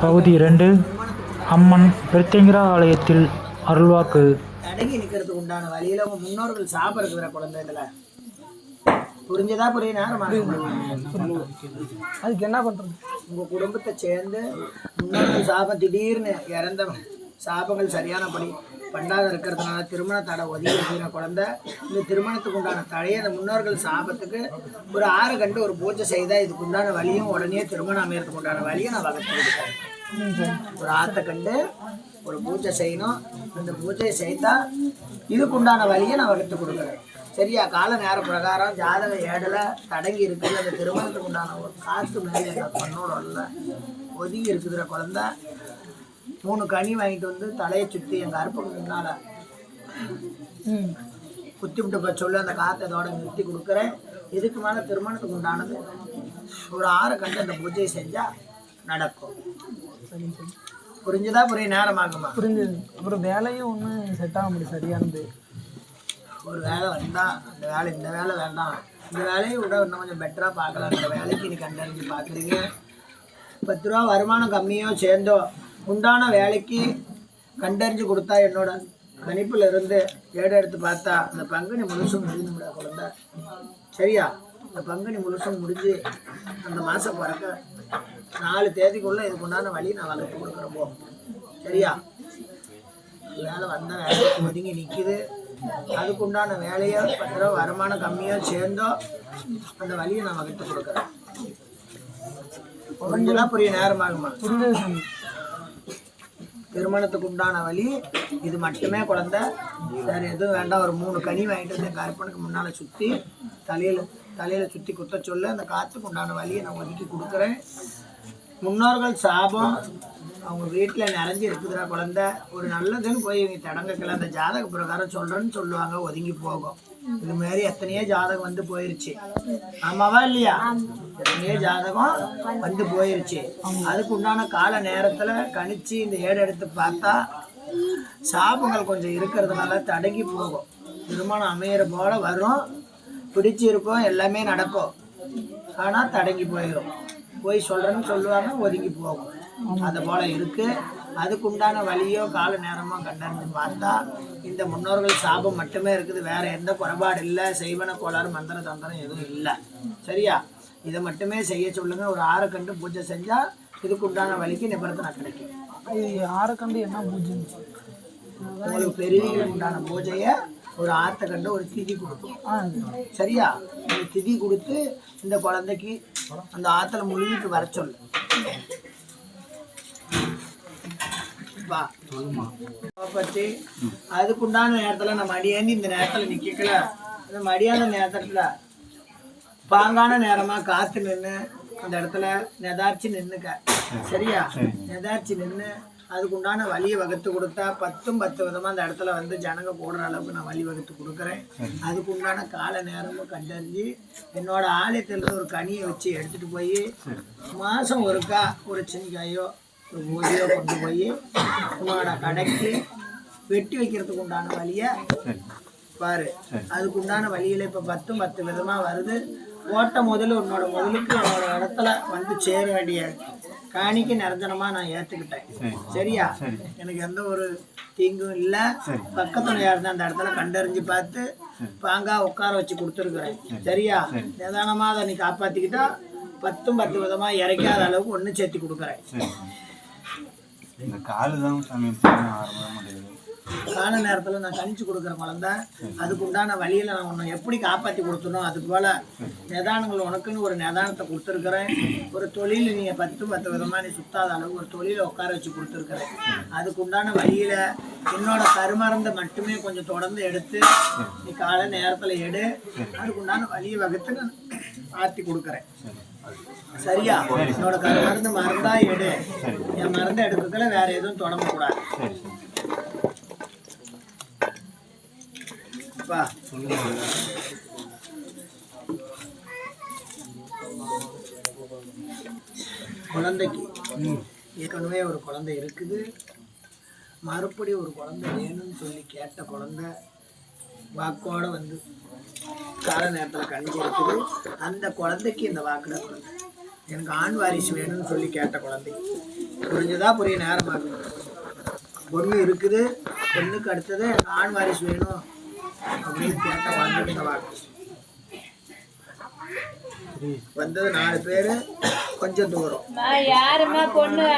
பகுதி இரண்டு. அம்மன் பிரத்யங்கிரா ஆலயத்தில் அருள்வாக்கு. அடங்கி நிற்கிறதுக்கு உண்டான வழியில் உங்கள் முன்னோர்கள் சாப்பிட்றது குழந்தை குழந்தைகள புரிஞ்சதா புரிய நேரம் அதுக்கு என்ன பண்ணுறது உங்கள் குடும்பத்தை சேர்ந்து முன்னோர்கள் சாபம் திடீர்னு இறந்த சாபங்கள் சரியானபடி பண்ணாத இருக்கிறதுனால திருமண தடை ஒதுக்கி இருக்கிற குழந்தை இந்த திருமணத்துக்கு உண்டான தடையை அந்த முன்னோர்கள் சாபத்துக்கு ஒரு ஆறு கண்டு ஒரு பூஜை செய்தால் இதுக்கு உண்டான வழியும் உடனே திருமணம் அமையறதுக்கு உண்டான வழியும் நான் வகுத்து கொடுக்குறேன் ஒரு ஆற்றை கண்டு ஒரு பூஜை செய்யணும். அந்த பூஜையை செய்தால் இதுக்கு உண்டான வழியை நான் வகுத்து கொடுக்குறேன். சரியா? கால நேர பிரகாரம் ஜாதக ஏடல தடங்கி இருக்குது. அந்த திருமணத்துக்கு உண்டான ஒரு காற்று மேலே அந்த பொண்ணோட ஒதுங்கி இருக்குதுற குழந்தை மூணு கனி வாங்கிட்டு வந்து தலையை சுற்றி எங்கள் முன்னால் ம். குத்தி விட்டு போய் சொல்லி அந்த காற்றை இதோட நிறுத்தி கொடுக்குறேன். இதுக்கு மேலே திருமணத்துக்கு உண்டானது ஒரு ஆறு கண்டு அந்த பூஜையை செஞ்சால் நடக்கும். புரிஞ்சுதா? புரிய நேரமாகுமா? புரிஞ்சது. அப்புறம் வேலையும் ஒன்றும் செட் ஆக முடியும் சரியானது ஒரு வேலை வந்தால் அந்த வேலை இந்த வேலை வேண்டாம். இந்த வேலையை விட இன்னும் கொஞ்சம் பெட்டராக பார்க்கலாம். இந்த வேலைக்கு நீ கண்டறிஞ்சு பார்க்குறீங்க. பத்து ரூபா வருமானம் கம்மியோ சேர்ந்தோ உண்டான வேலைக்கு கண்டறிஞ்சு கொடுத்தா என்னோட கணிப்பில் இருந்து ஏடு எடுத்து பார்த்தா அந்த பங்குனி முழுசும் முடிஞ்சு விட குழந்த. சரியா? அந்த பங்குனி முழுசும் முடிஞ்சு அந்த மாதம் பிறக்க நாலு தேதிக்குள்ளே இதுக்கு உண்டான வழி நான் வளர்த்து கொடுக்குறப்போ சரியா? வேலை வந்த வேலை ஒதுங்கி நிற்கிது அதுக்குண்டான வேலையோ பத்து வருமானம் கம்மியோ சேர்ந்தோ அந்த வழியை நான் வகுத்து கொடுக்குறேன். புரிஞ்சதா புரிய நேரமாகுமா? திருமணத்துக்கு உண்டான வழி இது மட்டுமே குழந்தை. வேற எதுவும் வேண்டாம். ஒரு மூணு கனி வாங்கிட்டு வந்து கருப்பனுக்கு முன்னால் சுற்றி தலையில் தலையில் சுற்றி குத்த சொல்ல அந்த காற்றுக்கு உண்டான வழியை நான் ஒதுக்கி கொடுக்குறேன். முன்னோர்கள் சாபம். அவங்க வீட்டில் நிறைஞ்சு இருக்குதுடா குழந்தை. ஒரு நல்லதுன்னு போய் இவங்க தடங்கக்கல. அந்த ஜாதக பிரகாரம் சொல்கிறேன்னு சொல்லுவாங்க. ஒதுங்கி போகும். இது மாதிரி எத்தனையோ ஜாதகம் வந்து போயிருச்சு. ஆமாவா இல்லையா? எத்தனையோ ஜாதகம் வந்து போயிருச்சு. அதுக்கு உண்டான கால நேரத்தில் கணிச்சு இந்த ஏடு எடுத்து பார்த்தா சாபங்கள் கொஞ்சம் இருக்கிறதுனால தடங்கி போகும். திருமணம் அமையிற போல வரும். பிடிச்சிருக்கும் எல்லாமே நடக்கும். ஆனால் தடங்கி போயிடும் போய் சொல்கிறேன்னு சொல்லுவாங்க ஒதுங்கி போகும். அது போல இருக்கு. அதுக்கு உண்டான வழியோ கால நேரமோ கண்டறிஞ்சு பார்த்தா இந்த முன்னோர்கள் சாபம் மட்டுமே இருக்குது. வேற எந்த குறைபாடு இல்லை. செய்வன கோளாறு மந்திர தந்திரம் எதுவும் இல்லை. சரியா? இதை மட்டுமே செய்ய சொல்லுங்க. ஒரு ஆறு கண்டு பூஜை செஞ்சா இதுக்கு உண்டான வழிக்கு நிபந்தனை கிடைக்கும். இது யாரை கண்டு என்ன பூஜை? உங்களுக்கு பெரிய உண்டான பூஜையை ஒரு ஆற்றை கண்டு ஒரு திதி கொடுக்கும். சரியா? இந்த திதி கொடுத்து இந்த குழந்தைக்கு அந்த ஆத்துல முழுகிட்டு வர சொல்லு. வா. பத்தி அதுக்குண்டான நேரத்துல நம்ம அடியேந்தி இந்த நேரத்துல நிக்கல இந்த மடியாத நேரத்துல பாங்கான நேரமா காத்து நின்று அந்த இடத்துல நெதார்ச்சி நின்னுக்க. சரியா? நெதார்ச்சி நின்று அதுக்குண்டான வழியை வகுத்து கொடுத்தா பத்தும் பத்து விதமா அந்த இடத்துல வந்து ஜனங்க போடுற அளவுக்கு நான் வழி வகுத்து கொடுக்குறேன். அதுக்குண்டான கால நேரமும் கண்டறிஞ்சு என்னோட ஆலயத்துல ஒரு கனியை வச்சு எடுத்துட்டு போய் மாசம் ஒருக்கா ஒரு சின்னிக்காயோ ஒரு ஊதியோ கொண்டு போய் உன்னோட கடைக்கு வெட்டி வைக்கிறதுக்கு உண்டான வழியை பாரு. அதுக்கு உண்டான வழியில இப்ப பத்தும் பத்து விதமா வருது. ஓட்ட முதல்ல உன்னோட முதலுக்கு என்னோட இடத்துல வந்து சேர வேண்டிய காணிக்கு நிரஞ்சனமா நான் ஏத்துக்கிட்டேன். சரியா? எனக்கு எந்த ஒரு தீங்கும் இல்ல. பக்கத்துல இருந்தா அந்த இடத்துல கண்டறிஞ்சு பார்த்து பாங்கா உட்கார வச்சு கொடுத்துருக்குறேன். சரியா? நிதானமா அதை நீ காப்பாத்திக்கிட்டா பத்தும் பத்து விதமா இறைக்காத அளவுக்கு ஒண்ணு சேர்த்து கொடுக்குறேன். காலு தான் கால நேரத்தில் நான் கணிச்சு கொடுக்குற குழந்த அதுக்கு உண்டான வழியில் நான் உன்னை எப்படி காப்பாற்றி கொடுத்தனோ அதுக்கு போல் நிதானங்கள் உனக்குன்னு ஒரு நிதானத்தை கொடுத்துருக்குறேன். ஒரு தொழில் நீங்கள் பத்து பத்து விதமாக நீ சுத்தாத அளவு ஒரு தொழிலை உட்கார வச்சு கொடுத்துருக்குறேன். அதுக்கு உண்டான வழியில் என்னோட கருமருந்தை மட்டுமே கொஞ்சம் தொடர்ந்து எடுத்து நீ கால நேரத்தில் எடு. அதுக்கு உண்டான வழியை வகுத்து நான் ஆற்றி கொடுக்குறேன். சரியா? என்னோட கருமருந்து மருந்தா எடு. என் மருந்தை எடுக்கிறதுல வேற எதுவும் தொடங்கக்கூடாது. அப்பா குழந்தைக்கு. ஏற்கனவே ஒரு குழந்தை இருக்குது. மறுபடி ஒரு குழந்தை வேணும்னு சொல்லி கேட்ட குழந்தை வாக்கோட வந்து கால நேரத்தில் கணிஞ்சு இருக்குது. அந்த குழந்தைக்கு இந்த வாக்குட குழந்தை எனக்கு ஆண் வாரிசு வேணும்னு சொல்லி கேட்ட குழந்தை. புரிஞ்சதா? புரிய நேரமாகுது. பொண்ணு இருக்குது. பொண்ணுக்கு அடுத்தது எனக்கு ஆண் வாரிசு வேணும். அப்படின்னு கேட்ட வாக்கு வந்தது நாலு பேரு கொஞ்சம் தூரம். யாருமா பொண்ணு?